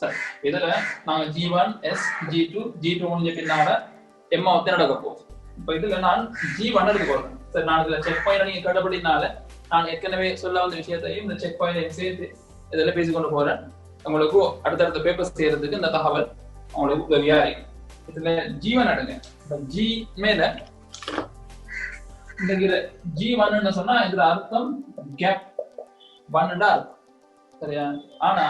சரி இதுல நாங்க G one S G two G two முடிஞ்ச பின்னால எம்மா வந்து நடக்க போகுது இப்ப இதுல நான் ஜி ஒன் எடுக்க போறேன். சரி நான் இதுல செக் பாயிண்ட் நீங்க கேட்டபடினால நான் ஏற்கனவே சொல்ல வந்த விஷயத்தையும் இந்த செக் பாயிண்ட் சேர்த்து இதெல்லாம் பேசிக்கொண்டு போறேன். உங்களுக்கு அடுத்தடுத்த பேப்பர்ஸ் செய்யறதுக்கு இந்த தகவல் உங்களுக்கு உதவியா இருக்கும் இதுல ஜீவன் எடுங்க. இப்ப ஜி மேல இந்த ஜி ஒன்னு சொன்னா இதுல அர்த்தம் கேப் ஒன்னுடா சரியா? ஆனா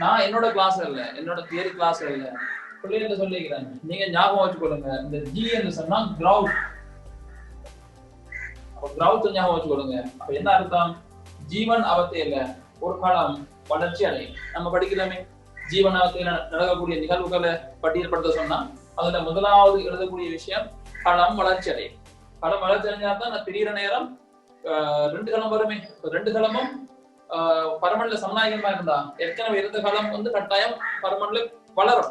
நான் என்னோட கிளாஸ் இல்ல என்னோட தியரி கிளாஸ் இல்ல. பிள்ளைகிட்ட சொல்லிக்கிறேன். நீங்க ஞாபகம் வச்சுக்கொள்ளுங்க. இந்த ஜி என்று சொன்னா கிரவுட் அப்ப கிரவுட் ஞாபகம் வச்சுக்கொள்ளுங்க. அப்ப என்ன அர்த்தம்? ஜீவன் அவத்தையில ஒரு காலம் வளர்ச்சி அடையும். நம்ம படிக்கிறோமே. ஜீவன் அவத்தையில நடக்கக்கூடிய நிகழ்வுகளை பட்டியல்படுத்த சொன்னா அதுல முதலாவது எழுதக்கூடிய விஷயம் களம் வளர்ச்சி அடையும். களம் வளர்ச்சி அடைஞ்சா தான் நான் பிரியிற நேரம் ஆஹ், ரெண்டு களம் வருமே. ரெண்டு களமும் பரமன்ல சமநாயகமா இருந்தா ஏற்கனவே இருந்த காலம் வந்து கட்டாயம் பரமன்ல வளரும்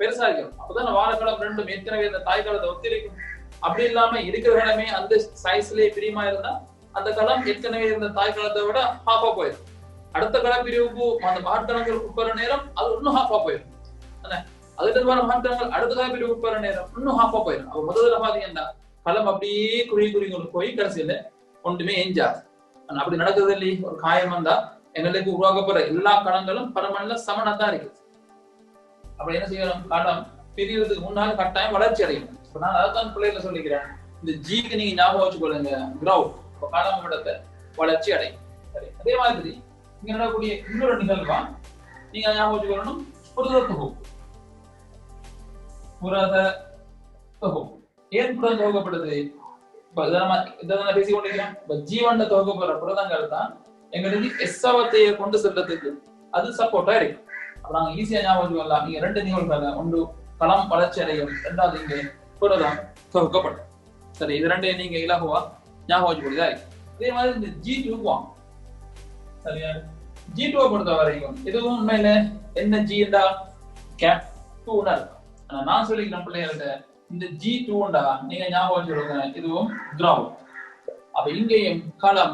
பெருசாகும் அப்பதான் வாழைக்களம் ரெண்டும் ஏற்கனவே இந்த தாய் காலத்தை ஒத்திருக்கும். அப்படி இல்லாம இருக்கிற காலமே அந்த சைஸ்லயே பிரியமா இருந்தா அந்த காலம் ஏற்கனவே இருந்த தாய் காலத்தை விட ஹாஃபா போயிடும். அடுத்த கால பிரிவுக்கு அந்த மகட்களங்கள் உட்பற நேரம் அது இன்னும் ஹாஃபா போயிடும். என்ன? அதுல வர மகட்களங்கள் அடுத்த கள பிரிவு உட்பற நேரம் இன்னும் ஹாஃபா போயிடும். அப்ப முதல்ல பாத்தீங்கன்னா களம் அப்படியே குறி குறுகி கொண்டு போய் கடைசியில ஒன்றுமே எஞ்சாது அப்படி நடக்குது இல்லையே ஒரு காயம் வந்தா எங்களுக்கு உருவாக்கப்படுற எல்லா கடன்களும் பரமன்ல சமனா தான் இருக்குது அப்ப என்ன செய்யணும்? கடன் பிரியறதுக்கு முன்னால கட்டாயம் வளர்ச்சி அடையும் இப்ப நான் அதைத்தான் பிள்ளைகளை சொல்லிக்கிறேன். இந்த ஜிக்கு நீங்க ஞாபகம் வச்சுக்கொள்ளுங்க. கிரவுட் இப்ப களம் இடத்தை வளர்ச்சி அடையும். சரி அதே மாதிரி இங்க நடக்கக்கூடிய இன்னொரு நிகழ்வா நீங்க ஞாபகம் வச்சுக்கொள்ளணும். புரத தொகுப்பு புரத தொகுப்பு ஏன் புரத தொகுக்கப்படுது? இப்ப இதை நம்ம இப்ப ஜீவன்ல தொகுக்கப்படுற புரதங்கள் தான் எங்களுக்கு எஸ்ஸவத்தையை கொண்டு செல்றதுக்கு அது சப்போர்ட்டா இருக்கு. அப்ப நாங்க ஈஸியா ஞாபகம் வரலாம் நீங்க ரெண்டு நிகழ்வுகள் ஒன்று களம் வளர்ச்சி அடையும். ரெண்டாவது இங்கே புரதம் தொகுக்கப்படும். சரி இது ரெண்டையும் நீங்க இலகுவா ஞாபகம் வச்சுக்கூடியதா இருக்கு இதே மாதிரி இந்த ஜி டூ சரியா? ஜி டூவை பொறுத்த வரைக்கும் இதுவும் உண்மையில என்ன ஜிண்டா கேப் டூனா இருக்கும் ஆனா நான் சொல்லிக்கிறேன் பிள்ளைகள்கிட்ட இந்த ஜி டூண்டா நீங்க ஞாபகம் வச்சுக்கோங்க இதுவும் கிரவுண்ட் அப்ப இங்கேயும் களம்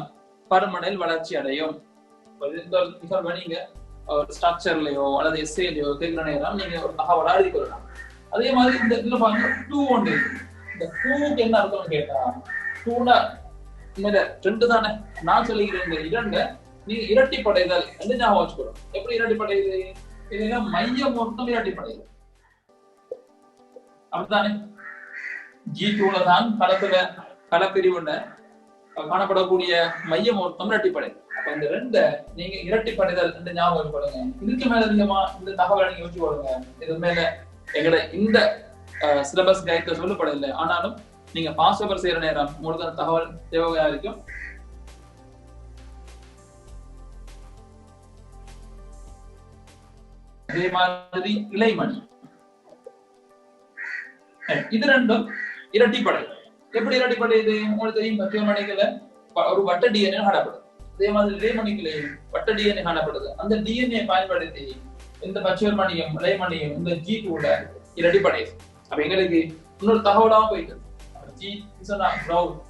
பருமனில் வளர்ச்சி அடையும். இந்த நிகழ்வை நீங்க ஒரு ஸ்ட்ரக்சர்லயோ அல்லது எஸ்ஏலையோ கேட்கிற நேரம் நீங்க ஒரு தகவலா எழுதி கொள்ளலாம். அதே மாதிரி இந்த இதுல பாருங்க டூ ஒன்று இந்த டூக்கு என்ன அர்த்தம் கேட்டா டூனா உண்மையில ரெண்டு தானே? நான் சொல்லிக்கிறேன் இந்த இரண்டு. நீங்க இரட்டிப்படைதல் என்று ஞாபகம் வச்சுக்கணும். எப்படி இரட்டிப்படையுது இதுல மையம் மொத்தம் இரட்டிப்படையுது அப்படித்தானே? ஜி டூல தான் களத்துல களப்பிரிவுல காணப்படக்கூடிய மையம் ஒரு தமிழட்டிப்படை அப்ப இந்த ரெண்ட நீங்க இரட்டிப்படைதல் ரெண்டு ஞாபகம் படுங்க இதுக்கு மேல அதிகமா இந்த தகவலை நீங்க வச்சுக்கொள்ளுங்க இது மேல எங்கட இந்த சிலபஸ் கைட்ல சொல்லப்படவில்லை. ஆனாலும் நீங்க பாஸ் பேப்பர் செய்யற நேரம் உங்களுக்கு தகவல் தேவையா இருக்கும். அதே மாதிரி இலைமணி இது ரெண்டும் இரட்டிப்படை எப்படி இரட்டிப்படை இது? உங்களுக்கு தெரியும் பத்திய ஒரு வட்ட டிஎன்ஏ காணப்படுது. அதே மாதிரி இலைமணிகளையும் வட்ட டிஎன்ஏ காணப்படுது. அந்த டிஎன்ஏ பயன்படுத்தி இந்த பச்சை மணியும் இலைமணியும் இந்த ஜி டூல இரட்டிப்படையுது அப்ப எங்களுக்கு இன்னொரு தகவலாக போயிட்டு ஜி சொன்னா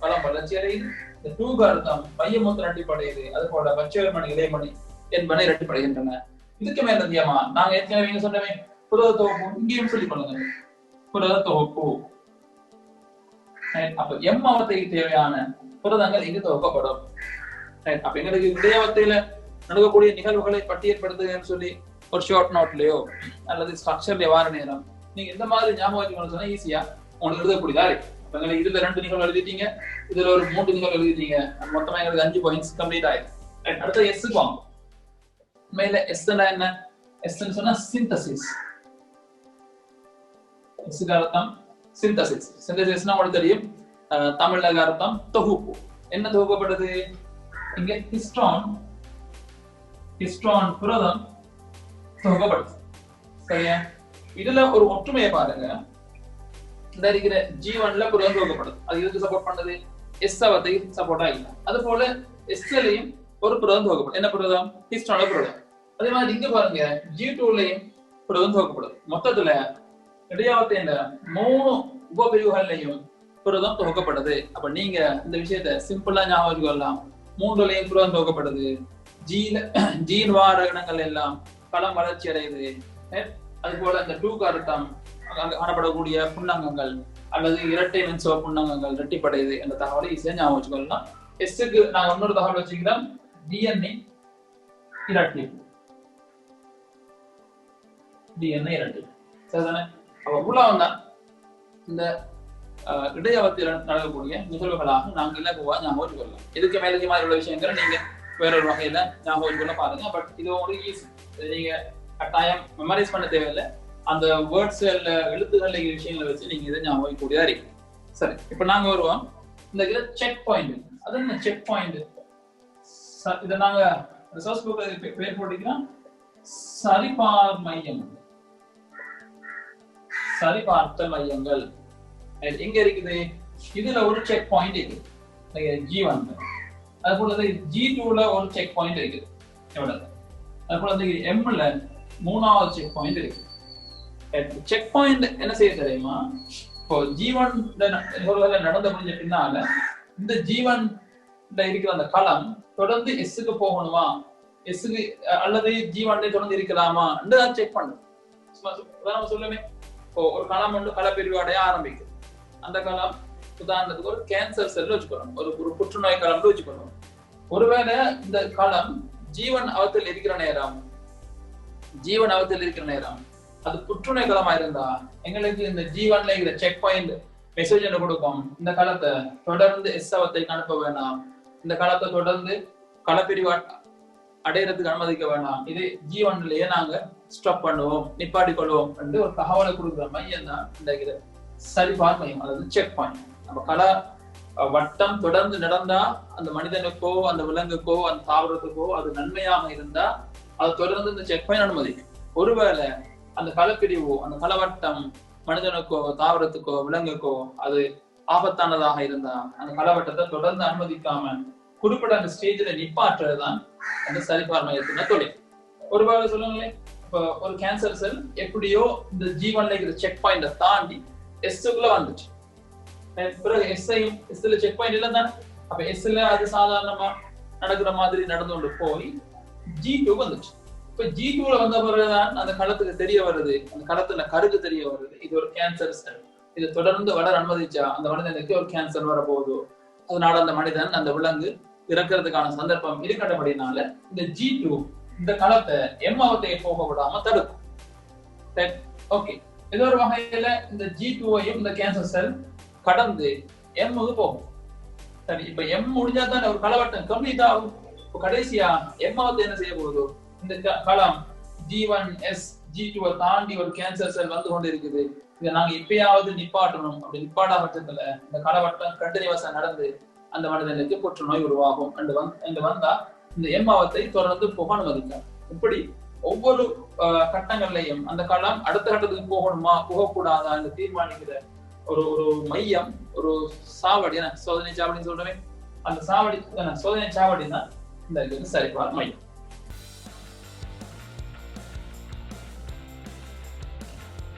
பலம் வளர்ச்சி அடையுது. இந்த டூ கார்த்தம் மையம் மொத்தம் இரட்டிப்படையுது அது போல பச்சை மணி இலைமணி என்பன இரட்டிப்படைகின்றன இதுக்கு மேல தியமா நாங்க ஏற்கனவே சொன்னவே புரத தொகுப்பு இங்கேயும் சொல்லிக் கொள்ளுங்க புரத தொகுப்பு. அப்ப எம் அவத்தைக்கு தேவையான புரதங்கள் இங்கு தொகுக்கப்படும்? அப்ப எங்களுக்கு இடையவத்தையில நடக்கக்கூடிய நிகழ்வுகளை பட்டியல்படுத்துங்கன்னு சொல்லி ஒரு ஷார்ட் நோட்லயோ அல்லது ஸ்ட்ரக்சர்லயோ வார நேரம் நீங்க இந்த மாதிரி ஞாபகம் சொன்னா ஈஸியா உங்களுக்கு எழுதக்கூடியதா இருக்கு. எங்களுக்கு இதுல ரெண்டு நிகழ்வு எழுதிட்டீங்க இதுல ஒரு மூன்று நிகழ்வு எழுதிட்டீங்க மொத்தமா எங்களுக்கு அஞ்சு பாயிண்ட்ஸ் கம்ப்ளீட் ஆயிருக்கு. அடுத்த அடுத்து எஸ்ஸுக்கு வாங்க. மேல எஸ் என்ன? எஸ் சொன்னா சிந்தசிஸ் எஸ் அர்த்தம் சிந்தசிஸ். சிந்தசிஸ்னா உங்களுக்கு தெரியும் தமிழக அர்த்தம் தொகுப்பு. என்ன தொகுக்கப்படுது? இங்க ஹிஸ்டான் ஹிஸ்டான் புரதம் தொகுக்கப்படுது. சரியா? இதுல ஒரு ஒற்றுமையை பாருங்க. இந்த இருக்கிற ஜீவன்ல புரதம் தொகுக்கப்படுது. அது எதுக்கு சப்போர்ட் பண்ணது? எஸ் அவத்தை சப்போர்ட்டா இல்ல அது போல எஸ்லயும் ஒரு புரதம் துவக்கப்படும் என்ன புரதம்? ஹிஸ்டான புரதம். அதே மாதிரி இங்க பாருங்க ஜி டூலையும் புரதம் துவக்கப்படுது மொத்தத்துல இடையாவத்தின் மூணு உபபிரிவுகள்லையும் புரதம் துவக்கப்படுது அப்ப நீங்க இந்த விஷயத்த சிம்பிளா ஞாபகம் வச்சுக்கொள்ளலாம் மூன்றுலையும் புரதம் துவக்கப்படுது ஜீல ஜீன் வாரகணங்கள் எல்லாம் களம் வளர்ச்சி அடையுது. Eh? அது போல இந்த டூ அர்த்தம் காணப்படக்கூடிய புண்ணங்கங்கள் அல்லது இரட்டை மென்சுவ புண்ணங்கங்கள் ரெட்டிப்படையுது என்ற தகவலை ஈஸியா ஞாபகம் வச்சுக்கொள்ளலாம் எஸ்ஸுக்கு நாங்க இன்னொரு தகவல் வச்சுக்கிறோம் டிஎன்ஏ இரட்டிப்பு டிஎன்ஏ இரட்டிப்பு சரிதானே? அவ உலகம் தான் இந்த அஹ், இடையவத்தில் நடக்கக்கூடிய நிகழ்வுகளாக நாங்க இலகுவா ஞாபகம் வச்சுக்கொள்ளலாம் இதுக்கு மாதிரி உள்ள விஷயங்களை நீங்க வேறொரு வகையில ஞாபகம் வச்சுக்கொள்ள பாருங்க. பட் இது உங்களுக்கு ஈஸி நீங்க கட்டாயம் மெமரைஸ் பண்ண தேவையில்லை. அந்த வேர்ட்ஸ் எழுத்துக்கள் விஷயங்களை வச்சு நீங்க இதை ஞாபகம் வைக்கக்கூடியதா இருக்கு சரி இப்ப நாங்க வருவோம். இந்த இதுல செக் பாயிண்ட் அது என்ன செக் பாயிண்ட் இதை நாங்க ரிசோர்ஸ் புக்ல பேர் போட்டீங்கன்னா சரிபார் மையம். சரிபார்த்தல் மையங்கள். எங்க இருக்குது? இதுல ஒரு செக் பாயிண்ட் இருக்கு. ஜி ஒன் அது போல ஜி டூல ஒரு செக் பாயிண்ட் இருக்கு. எவ்வளவு? அது போல வந்து எம்ல மூணாவது செக் பாயிண்ட் இருக்கு. செக் பாயிண்ட் என்ன செய்ய தெரியுமா? இப்போ ஜீவன் நிகழ்வுகள் நடந்து முடிஞ்ச பின்னால இந்த ஜீவன் இருக்கிற அந்த களம் தொடர்ந்து எஸ்ஸுக்கு போகணுமா? எஸ்ஸுக்கு அல்லது ஜீவன் தொடர்ந்து இருக்கலாமா? செக் பண்ணும் சும்மா சொல்லுமே. ஒரு களம் வந்து களப்பிரிவு அடைய ஆரம்பிக்குது அந்த களம் உதாரணத்துக்கு ஒரு கேன்சர் செல் வச்சுக்கணும். ஒரு ஒரு புற்றுநோய் களம்னு வச்சுக்கணும். ஒருவேளை இந்த களம் ஜீவன் அவத்தில் இருக்கிற நேரம் ஜீவன் அவத்தில் இருக்கிற நேரம் அது புற்றுநோய் களமா இருந்தா எங்களுக்கு இந்த ஜீவன்ல இருக்கிற செக் பாயிண்ட் மெசேஜ் என்ன கொடுக்கும். இந்த களத்தை தொடர்ந்து எஸ் அவத்தை அனுப்ப வேண்டாம் இந்த களத்தை தொடர்ந்து களப்பிரிவா அடையறதுக்கு அனுமதிக்க வேண்டாம் இது ஜீவன்லயே நாங்க ஸ்டாப் பண்ணுவோம் நிப்பாட்டி கொள்வோம் என்று ஒரு தகவலை கொடுக்குற மையம் தான் இந்த சரிபார் மையம் அதாவது செக் பாயிண்ட் நம்ம கல வட்டம் தொடர்ந்து நடந்தா அந்த மனிதனுக்கோ அந்த விலங்குக்கோ அந்த தாவரத்துக்கோ அது நன்மையாக இருந்தா அது தொடர்ந்து இந்த செக் பாயிண்ட் அனுமதிக்கும். ஒருவேளை அந்த களப்பிரிவோ அந்த களவட்டம் மனிதனுக்கோ தாவரத்துக்கோ விலங்குக்கோ அது ஆபத்தானதாக இருந்தா அந்த களவட்டத்தை தொடர்ந்து அனுமதிக்காம குறிப்பிட்ட அந்த ஸ்டேஜ்ல நிப்பாற்றுறதுதான் அந்த சரிபார் மையத்தின தொழில். ஒருவேளை சொல்லுங்களேன் இப்போ ஒரு கேன்சர் செல் எப்படியோ இந்த ஜீவன்ல இருக்கிற செக் பாயிண்ட தாண்டி எஸ்ஸுக்குள்ள வந்துச்சு. பிறகு எஸ்ஐயும் எஸ்ல செக் பாயிண்ட் இல்லை தானே? அப்ப எஸ்ல அது சாதாரணமா நடக்கிற மாதிரி நடந்து கொண்டு போய் ஜி டூ வந்துச்சு. இப்ப ஜி டூல வந்த பிறகுதான் அந்த களத்துக்கு தெரிய வருது. அந்த களத்துல கருக்கு தெரிய வருது. இது ஒரு கேன்சர் செல் இது தொடர்ந்து வளர அனுமதிச்சா அந்த மனிதனுக்கு ஒரு கேன்சர் வரப்போகுதோ? அதனால அந்த மனிதன் அந்த விலங்கு திறக்கிறதுக்கான சந்தர்ப்பம் இருக்கிறபடினால இந்த ஜி டூ இந்த களத்தை எம் போக விடாம தடுக்கும். ஓகே இது ஒரு வகையில இந்த ஜி டூவையும் இந்த கேன்சர் செல் கடந்து எம்முக்கு போகும். சரி இப்ப எம் முடிஞ்சா தான் ஒரு களவட்டம் கம்ப்ளீட் ஆகும். இப்ப கடைசியா எம்மாவது என்ன செய்ய போகுதோ? இந்த க- களம் ஜி ஒன் எஸ் ஜி டூவை தாண்டி ஒரு கேன்சர் செல் வந்து கொண்டு இருக்குது இதை நாங்க இப்பயாவது நிப்பாட்டணும். அப்படி நிப்பாட்டா பட்சத்துல இந்த களவட்டம் கண்டினியூஸா நடந்து அந்த மனிதனுக்கு புற்றுநோய் உருவாகும். என்று வந் என்று வந்தா இந்த எம்மாவத்தை தொடர்ந்து போக அனுமதிக்கும் இப்படி ஒவ்வொரு கட்டங்கள்லையும் அந்த களம் அடுத்த கட்டத்துக்கு போகணுமா போகக்கூடாதா என்று தீர்மானிக்கிற ஒரு ஒரு மையம் ஒரு சாவடி என்ன? சோதனை சாவடின்னு சொல்றேன் அந்த சாவடி சோதனை சாவடி தான் இந்த இதுக்கு சரிபார் மையம்.